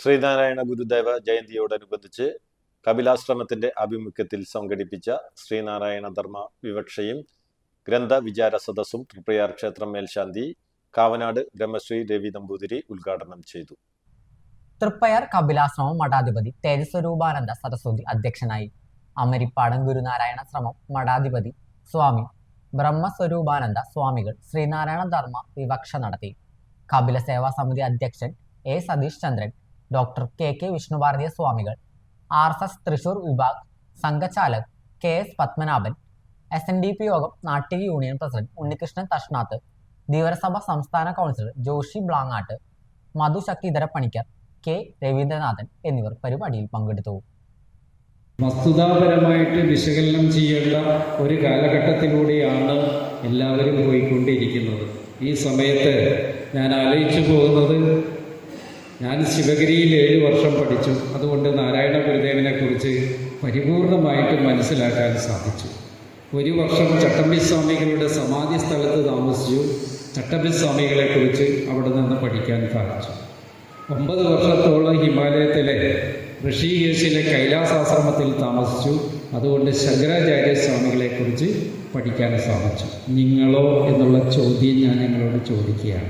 ശ്രീനാരായണ ഗുരുദേവ ജയന്തിയോടനുബന്ധിച്ച് കപിലാശ്രമത്തിന്റെ ആഭിമുഖ്യത്തിൽ സംഘടിപ്പിച്ച ശ്രീനാരായണ ധർമ്മ വിവക്ഷയും ഗ്രന്ഥ വിചാര സദസ്സും തൃപ്രയാർ ക്ഷേത്രം മേൽശാന്തി കാവനാട് ബ്രഹ്മശ്രീ രവി നമ്പൂതിരി ഉദ്ഘാടനം ചെയ്തു. തൃപ്പയാർ കപിലാശ്രമം മഠാധിപതി തേജസ്വരൂപാനന്ദ സരസ്വതി അധ്യക്ഷനായി. അമരിപ്പാടം ഗുരുനാരായണ ശ്രമം മഠാധിപതി സ്വാമി ബ്രഹ്മസ്വരൂപാനന്ദ സ്വാമികൾ ശ്രീനാരായണ ധർമ്മ വിവക്ഷ നടത്തി. കപില സേവാ സമിതി അധ്യക്ഷൻ A Satheesh Chandran doctor K K Vishnubharatheeya Swamikal R S S Thrissur Vibhag Sanghchalak K S Padmanabhan S N D P Yogam Nattika union president Unnikrishnan Thashnath Dheevarasabha സംസ്ഥാന കൗൺസിലർ ജോഷി ബ്ലാങ്ങാട്ട് മധു ശക്തിധര പണിക്കർ കെ രവീന്ദ്രനാഥൻ എന്നിവർ പരിപാടിയിൽ പങ്കെടുത്തു. വസ്തുതാപരമായിട്ട് വിശകലനം ചെയ്യേണ്ട ഒരു കാലഘട്ടത്തിലൂടെയാണ് എല്ലാവരും പോയിക്കൊണ്ടിരിക്കുന്നത്. ഈ സമയത്ത് ഞാൻ ആലോചിച്ചു പോകുന്നത് ഞാൻ ശിവഗിരിയിൽ ഏഴ് വർഷം പഠിച്ചു. അതുകൊണ്ട് നാരായണ ഗുരുദേവനെക്കുറിച്ച് പരിപൂർണമായിട്ട് മനസ്സിലാക്കാൻ സാധിച്ചു. ഒരു വർഷം ചട്ടമ്പി സ്വാമികളുടെ സമാധി സ്ഥലത്ത് താമസിച്ചു. ചട്ടമ്പി സ്വാമികളെക്കുറിച്ച് അവിടെ നിന്ന് പഠിക്കാൻ സാധിച്ചു. ഒമ്പത് വർഷത്തോളം ഹിമാലയത്തിലെ ഋഷികേശിലെ കൈലാസാശ്രമത്തിൽ താമസിച്ചു. അതുകൊണ്ട് ശങ്കരാചാര്യ സ്വാമികളെക്കുറിച്ച് പഠിക്കാൻ സാധിച്ചു. നിങ്ങളോ എന്നുള്ള ചോദ്യം ഞാൻ നിങ്ങളോട് ചോദിക്കുകയാണ്.